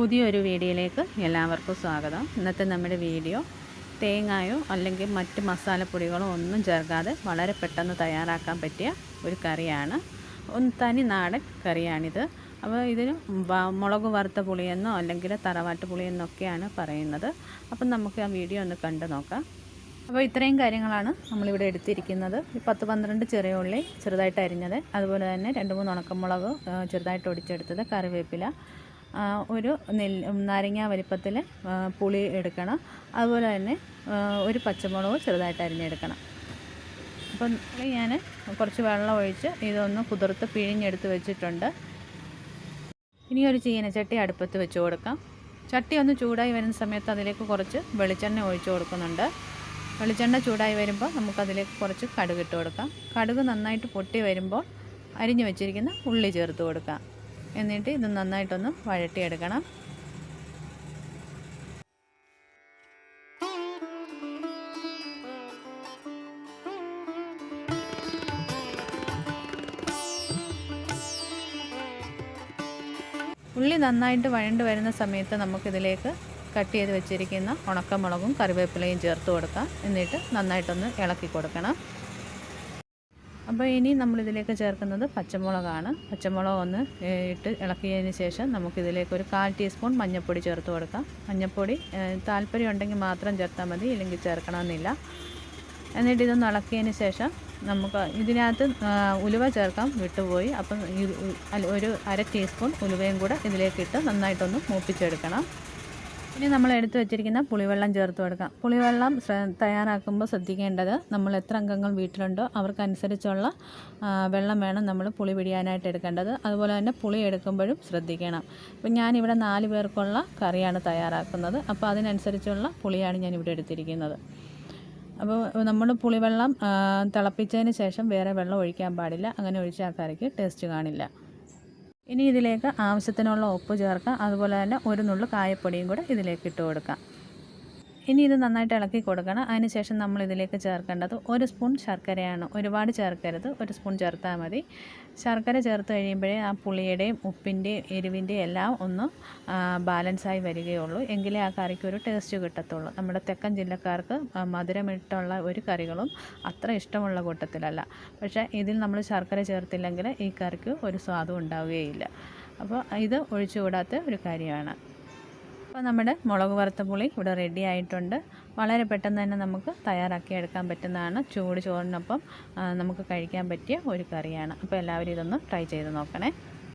പുതിയൊരു വീഡിയോയിലേക്ക് എല്ലാവർക്കും സ്വാഗതം. ഇന്നത്തെ നമ്മുടെ വീഡിയോ തേങ്ങായോ അല്ലെങ്കിൽ മറ്റ് മസാലപ്പൊടികളോ ഒന്നും ചേർക്കാതെ വളരെ പെട്ടെന്ന് തയ്യാറാക്കാൻ പറ്റിയ ഒരു കറിയാണ്. ഒന്ന് തനി നാടൻ കറിയാണിത്. അപ്പോൾ ഇതിന് മുളക് വറുത്ത പുളിയെന്നോ അല്ലെങ്കിൽ തറവാട്ട് പുളിയെന്നൊക്കെയാണ് പറയുന്നത്. അപ്പം നമുക്ക് ആ വീഡിയോ ഒന്ന് കണ്ടു നോക്കാം. അപ്പോൾ ഇത്രയും കാര്യങ്ങളാണ് നമ്മളിവിടെ എടുത്തിരിക്കുന്നത്. പത്ത് പന്ത്രണ്ട് ചെറിയ ഉള്ളി ചെറുതായിട്ട് അരിഞ്ഞത്. അതുപോലെ തന്നെ രണ്ട് മൂന്ന് ഉണക്കമുളക് ചെറുതായിട്ട് ഒടിച്ചെടുത്തത് കറിവേപ്പില. ഒരു നെല്ല് നാരങ്ങ വലിപ്പത്തിൽ പുളി എടുക്കണം. അതുപോലെ തന്നെ ഒരു പച്ചമുളക് ചെറുതായിട്ട് അരിഞ്ഞെടുക്കണം. അപ്പം ഞാൻ കുറച്ച് വെള്ളം ഒഴിച്ച് ഇതൊന്ന് കുതിർത്ത് പിഴിഞ്ഞെടുത്ത് വെച്ചിട്ടുണ്ട്. ഇനി ഒരു ചീനച്ചട്ടി അടുപ്പത്ത് വെച്ച് കൊടുക്കാം. ചട്ടി ഒന്ന് ചൂടായി വരുന്ന സമയത്ത് അതിലേക്ക് കുറച്ച് വെളിച്ചെണ്ണ ഒഴിച്ച് കൊടുക്കുന്നുണ്ട്. വെളിച്ചെണ്ണ ചൂടായി വരുമ്പോൾ നമുക്കതിലേക്ക് കുറച്ച് കടുക് ഇട്ട് കൊടുക്കാം. കടുക് നന്നായിട്ട് പൊട്ടി വരുമ്പോൾ അരിഞ്ഞു വെച്ചിരിക്കുന്ന ഉള്ളി ചേർത്ത് കൊടുക്കാം. എന്നിട്ട് ഇത് നന്നായിട്ടൊന്ന് വഴട്ടിയെടുക്കണം ഉള്ളി നന്നായിട്ട് വഴണ്ട് വരുന്ന സമയത്ത് നമുക്കിതിലേക്ക് കട്ട് ചെയ്ത് വെച്ചിരിക്കുന്ന ഉണക്കമുളകും കറിവേപ്പിലയും ചേർത്ത് കൊടുക്കാം. എന്നിട്ട് നന്നായിട്ടൊന്ന് ഇളക്കി കൊടുക്കണം. അപ്പോൾ ഇനി നമ്മളിതിലേക്ക് ചേർക്കുന്നത് പച്ചമുളകാണ്. പച്ചമുളക് ഒന്ന് ഇട്ട് ഇളക്കിയതിന് ശേഷം നമുക്കിതിലേക്ക് ഒരു കാൽ ടീസ്പൂൺ മഞ്ഞൾപ്പൊടി ചേർത്ത് കൊടുക്കാം. മഞ്ഞൾപ്പൊടി താല്പര്യം ഉണ്ടെങ്കിൽ മാത്രം ചേർത്താൽ മതി ഇല്ലെങ്കിൽ ചേർക്കണമെന്നില്ല. എന്നിട്ട് ഇതൊന്ന് ഇളക്കിയതിന് ശേഷം നമുക്ക് ഇതിനകത്ത് ഉലുവ ചേർക്കാം വിട്ടുപോയി. അപ്പം ഒരു അര ടീസ്പൂൺ ഉലുവയും കൂടെ ഇതിലേക്കിട്ട് നന്നായിട്ടൊന്ന് മൂപ്പിച്ചെടുക്കണം. ഇനി നമ്മൾ എടുത്തു വെച്ചിരിക്കുന്ന പുളിവെള്ളം ചേർത്ത് കൊടുക്കാം. പുളിവെള്ളം തയ്യാറാക്കുമ്പോൾ ശ്രദ്ധിക്കേണ്ടത് നമ്മൾ എത്ര അംഗങ്ങൾ വീട്ടിലുണ്ടോ അവർക്കനുസരിച്ചുള്ള വെള്ളം വേണം നമ്മൾ പുളി പിടിയാനായിട്ട് എടുക്കേണ്ടത്. അതുപോലെ തന്നെ പുളി എടുക്കുമ്പോഴും ശ്രദ്ധിക്കണം. ഇപ്പം ഞാനിവിടെ നാല് പേർക്കുള്ള കറിയാണ് തയ്യാറാക്കുന്നത്. അപ്പോൾ അതിനനുസരിച്ചുള്ള പുളിയാണ് ഞാനിവിടെ എടുത്തിരിക്കുന്നത്. അപ്പോൾ നമ്മൾ പുളിവെള്ളം തിളപ്പിച്ചതിന് ശേഷം വേറെ വെള്ളം ഒഴിക്കാൻ പാടില്ല. അങ്ങനെ ഒഴിച്ചാൽ കറിക്ക് ടേസ്റ്റ് കാണില്ല. ഇനി ഇതിലേക്ക് ആവശ്യത്തിനുള്ള ഉപ്പ് ചേർക്കാം. അതുപോലെ തന്നെ ഒരു നുള്ളു കായപ്പൊടിയും കൂടെ ഇതിലേക്ക് ഇട്ട് കൊടുക്കാം. ഇനി ഇത് നന്നായിട്ട് ഇളക്കി കൊടുക്കണം. അതിനുശേഷം നമ്മൾ ഇതിലേക്ക് ചേർക്കേണ്ടത് ഒരു സ്പൂൺ ശർക്കരയാണ്. ഒരുപാട് ചേർക്കരുത്. ഒരു സ്പൂൺ ചേർത്താൽ മതി. ശർക്കര ചേർത്ത് കഴിയുമ്പോഴേ ആ പുളിയുടെയും ഉപ്പിന്റെയും എരിവിന്റെയും എല്ലാം ഒന്ന് ബാലൻസായി വരികയുള്ളൂ. എങ്കിലേ ആ കറിക്ക് ഒരു ടേസ്റ്റ് കിട്ടത്തുള്ളൂ. നമ്മുടെ തെക്കൻ ജില്ലക്കാർക്ക് മധുരമിട്ടുള്ള ഒരു കറികളും അത്ര ഇഷ്ടമുള്ള കൂട്ടത്തിലല്ല. പക്ഷേ ഇതിൽ നമ്മൾ ശർക്കര ചേർത്തില്ലെങ്കിൽ ഈ കറിക്ക് ഒരു സ്വാദും ഉണ്ടാവുകയില്ല. അപ്പോൾ ഇത് ഒഴിച്ചുകൂടാത്ത ഒരു കാര്യമാണ്. അപ്പോൾ നമ്മുടെ മുളക് വറുത്ത പുളി ഇവിടെ റെഡി ആയിട്ടുണ്ട്. വളരെ പെട്ടെന്ന് തന്നെ നമുക്ക് തയ്യാറാക്കി എടുക്കാൻ പറ്റുന്നതാണ്. ചൂട് ചോറിനൊപ്പം നമുക്ക് കഴിക്കാൻ പറ്റിയ ഒരു കറിയാണ്. അപ്പോൾ എല്ലാവരും ഇതൊന്ന് ട്രൈ ചെയ്ത് നോക്കണേ.